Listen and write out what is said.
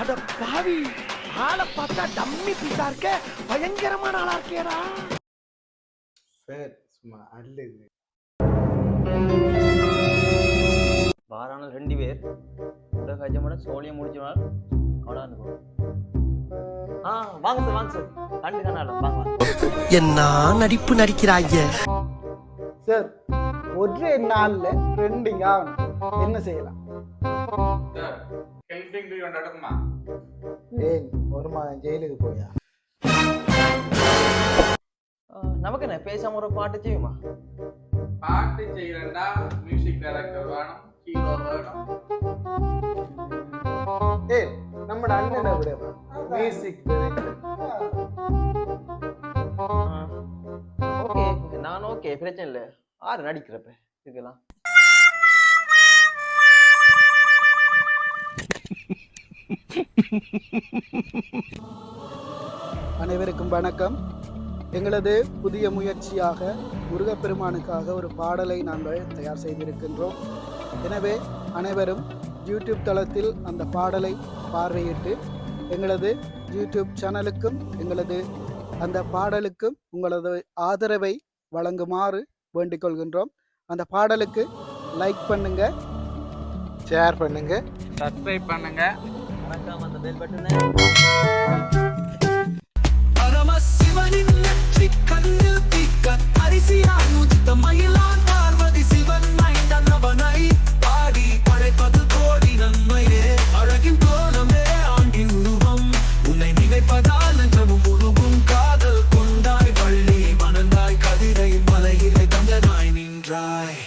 அட பாவி ஆளை பார்த்தா டம்மி பீஸா இருக்க. பயங்கரமான ஆளா இருக்கேடா. சார் சும்மா அல்லது வாரான ரெண்டு பேர். கூட கஜமோட சோழியம் முடிச்சோனால் கொண்டாந்து போ ஆ வாங்க சார் வாங்க சார் கண்டு வாங்க வாங்க. என்ன நடிப்பு நடிக்கிறாங்க சார் ஒரே நாள்ல ட்ரெண்டிங் ஆகணும் என்ன செய்யலாம்? சார் ஹெல்பிங் டூ நடக்குமா? ஏன் ஒரு மாதம் ஜெயிலுக்கு போயா நமக்கு என்ன பேசாம ஒரு பாட்டு செய்யுமா பாட்டு செய்யறேன்டா மியூசிக் டைரக்டர் வேணும் ஹீரோ வேணும். ஏய் நம்ம அண்ணனை விட. மியூசிக் ஓகே நான் ஓகே பிரச்சனை இல்லை. ஆறு நடிக்கிறப்ப இதுக்கெல்லாம். அனைவருக்கும் வணக்கம். எங்களது புதிய முயற்சியாக முருகப்பெருமானுக்காக ஒரு பாடலை நாங்கள் தயார் செய்திருக்கின்றோம். எனவே அனைவரும் யூடியூப் தளத்தில் அந்த பாடலை பார்வையிட்டு எங்களது யூடியூப் சேனலுக்கும் எங்களது அந்த பாடலுக்கும் உங்களது ஆதரவை வழங்குமாறு வேண்டிக் கொள்கின்றோம். அந்த பாடலுக்கு லைக் பண்ணுங்க ஷேர் பண்ணுங்க. சப்ஸ்கிரைப் பண்ணுங்க. வணக்கம் அந்த பெல் பட்டனை பரமசிவனின் நெற்றிக் கண்ணில் தீக்க அரிசியால் உதித்த மயிலான் பார்வதி சிவன் மைந்தனவனை பாடி படைப்பது கோடி நன்மையே. அழகின் கோணமே ஆண்டின் உருவம். உன்னை நினைப்பதால் நெஞ்சமும் உருவும் காதல் கொண்டாய் வள்ளி மணந்தாய் கதிரை மலையிலே தந்தனாய் நின்றாய்.